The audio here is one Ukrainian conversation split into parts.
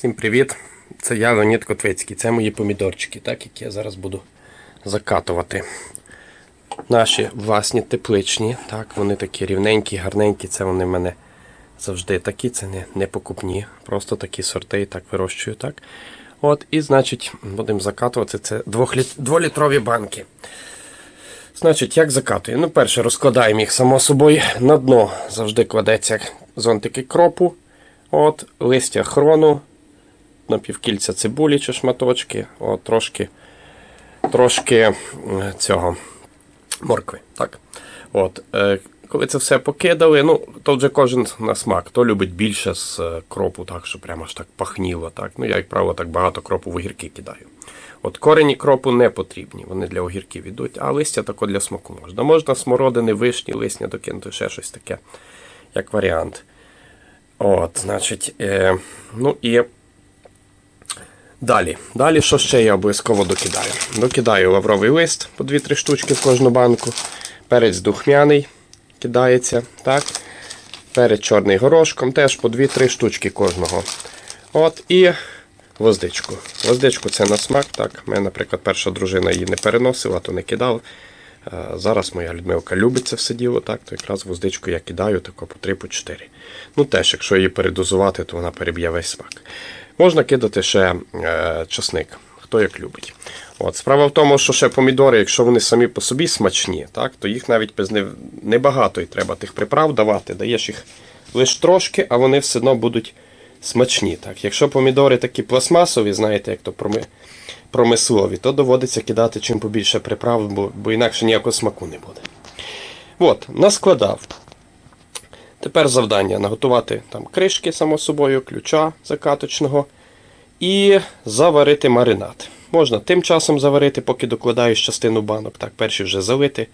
Всім привіт! Це я Леонід Котвицький. Це мої помідорчики, так, які я зараз буду закатувати. Наші власні тепличні. Так, вони такі рівненькі, гарненькі. Це вони в мене завжди такі, це не, не покупні. Просто такі сорти і так вирощую. так. От, І, значить, будемо закатувати це 2-літрові банки. Значить, як закатую? Ну, перше, розкладаємо їх само собою. На дно завжди кладеться зонтики кропу, от, листя хрону, напівкільця цибулі чи шматочки, от, трошки, трошки цього моркви. Так. От, е, коли це все покидали, ну, то вже кожен на смак. Хто любить більше з е, кропу, так, що прямо аж так пахніло. Так. Ну, я, як правило, так багато кропу в огірки кидаю. От корені кропу не потрібні, вони для огірків йдуть, а листя тако для смаку можна. Можна смородини, вишні, листя докинути, ще щось таке, як варіант. От, значить, е, ну і далі. Далі, що ще я обов'язково докидаю? Докидаю лавровий лист по 2-3 штучки в кожну банку. Перець духмяний кидається. так. Перець чорний горошком, теж по 2-3 штучки кожного. От і гвоздичку. Гвоздичку це на смак. так. Мене, наприклад, перша дружина її не переносила, то не кидав. Е, Зараз моя Людмилка любить це все діло, так, то якраз гвоздичку я кидаю тако по 3 по 4. Ну теж, якщо її передозувати, то вона переб'є весь смак. Можна кидати ще е, часник, хто як любить. От, Справа в тому, що ще помідори, якщо вони самі по собі смачні, так, то їх навіть без небагато і треба тих приправ давати. Даєш їх лише трошки, а вони все одно будуть смачні. Так. Якщо помідори такі пластмасові, знаєте, як то промислові, то доводиться кидати чим побільше приправ, бо, бо інакше ніякого смаку не буде. От, наскладав. Тепер завдання наготувати там кришки, само собою, ключа закаточного і заварити маринад. Можна тим часом заварити, поки докладаєш частину банок. Так, перші вже залити,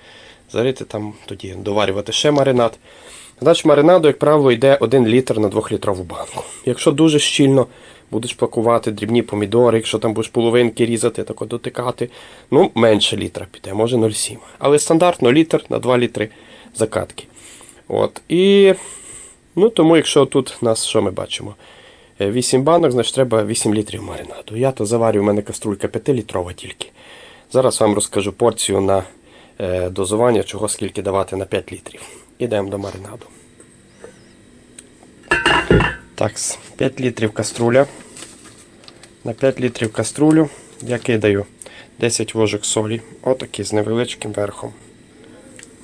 залити там, тоді доварювати ще маринад. Значить, маринаду, як правило, йде 1 літр на 2-літрову банку. Якщо дуже щільно будеш пакувати дрібні помідори, якщо там будеш половинки різати, так от дотикати, ну, менше літра піде, може 0,7. Але стандартно літр на 2 літри закатки. От. І ну, тому, якщо тут нас що ми бачимо? Е, 8 банок, значить треба 8 літрів маринаду. Я то заварю, у мене каструлька 5-літрова тільки. Зараз вам розкажу порцію на е, дозування, чого скільки давати на 5 літрів. Ідемо до маринаду. Так, 5 літрів каструля. На 5 літрів каструлю я кидаю 10 ложок солі. Отакі з невеличким верхом.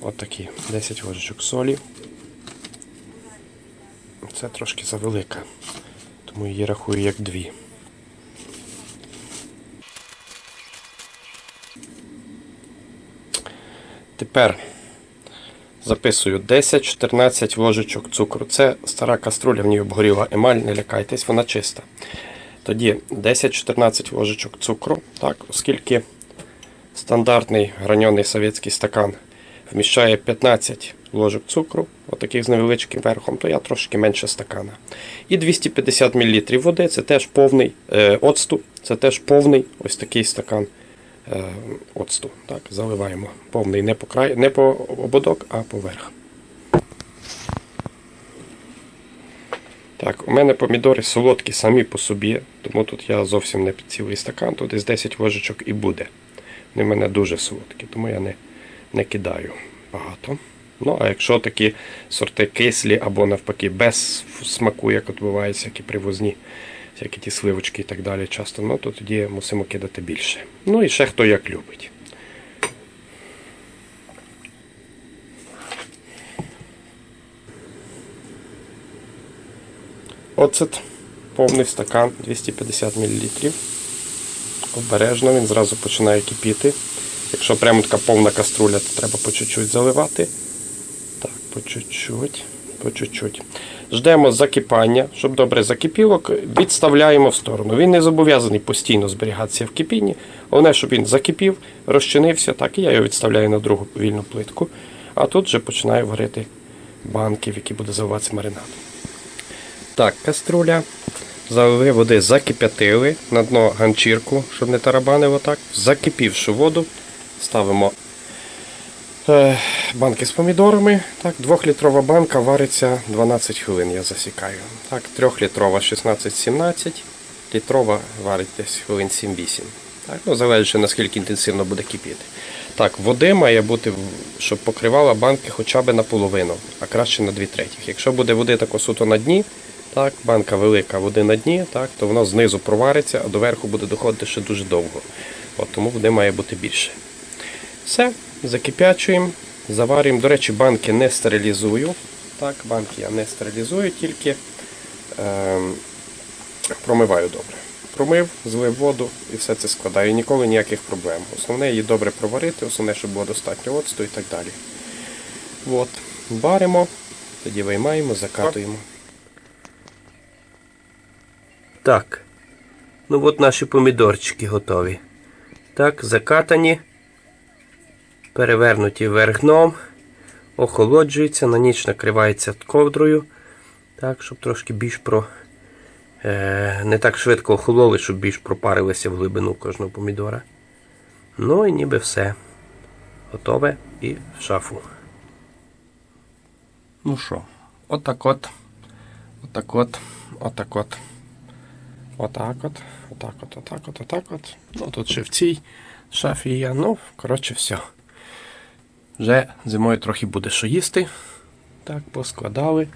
Отакі 10 ложечок солі. Це трошки завелика, тому її рахую як дві. Тепер записую 10-14 ложечок цукру. Це стара каструля, в ній обгоріла емаль, не лякайтесь, вона чиста. Тоді 10-14 ложечок цукру, так, оскільки стандартний граньоний совєтський стакан вміщає 15 ложок цукру, отаких з невеличким верхом, то я трошки менше стакана. І 250 мл води, це теж повний е, оцту, це теж повний ось такий стакан е, оцту. Так, заливаємо повний не по, край, не по ободок, а поверх. Так, у мене помідори солодкі самі по собі, тому тут я зовсім не під цілий стакан, тут десь 10 ложечок і буде. Вони в мене дуже солодкі, тому я не, не кидаю багато. Ну, а якщо такі сорти кислі або навпаки без смаку, як от бувають всякі привозні, всякі ті сливочки і так далі часто, ну, то тоді мусимо кидати більше. Ну і ще хто як любить. Оцет повний стакан 250 мл. Обережно він зразу починає кипіти. Якщо прямо така повна каструля, то треба по чуть-чуть заливати. Так, по чуть-чуть, по чуть-чуть. Ждемо закипання, щоб добре закипіло, відставляємо в сторону. Він не зобов'язаний постійно зберігатися в кипінні. Головне, щоб він закипів, розчинився, так, і я його відставляю на другу вільну плитку. А тут вже починаю варити банки, в які буде заливатися маринад. Так, каструля. Залили води, закип'ятили на дно ганчірку, щоб не тарабанило так. Закипівшу воду ставимо е, банки з помідорами. Так, 2-літрова банка вариться 12 хвилин, я засікаю. Так, 3-літрова 16-17. літрова варить десь хвилин 7-8. Так, ну, залежить, наскільки інтенсивно буде кипіти. Так, води має бути, щоб покривала банки хоча б наполовину, а краще на 2 третіх. Якщо буде води тако суто на дні, так, банка велика води на дні, так, то воно знизу провариться, а до верху буде доходити ще дуже довго. От, тому води має бути більше. Все, закип'ячуємо, заварюємо. До речі, банки не стерилізую. Так, банки я не стерилізую, тільки ем, промиваю добре. Промив, злив воду і все це складаю. Ніколи ніяких проблем. Основне її добре проварити, основне, щоб було достатньо оцту і так далі. От. Варимо, тоді виймаємо, закатуємо. Так. Ну от наші помідорчики готові. Так, закатані, перевернуті вверх дном, охолоджуються, на ніч накривається ковдрою. Так, щоб трошки більш про. Е, не так швидко охололи, щоб більш пропарилися в глибину кожного помідора. Ну і ніби все. Готове і в шафу. Ну що, отак от. Отак от. Отак от. Отак от. Отак от, отак от, отак от. Ну тут ще в цій шафі є. Ну, коротше, все. Вже зимою трохи буде що їсти. Так, поскладали,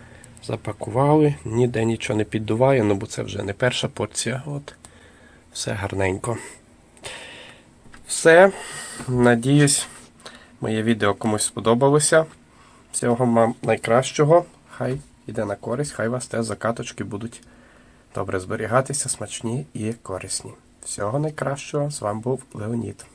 запакували, ніде нічого не піддуває, ну бо це вже не перша порція. От. Все гарненько. Все. Надіюсь, моє відео комусь сподобалося. Всього вам найкращого. Хай іде на користь, хай вас теж закаточки будуть добре зберігатися, смачні і корисні. Всього найкращого. З вами був Леонід.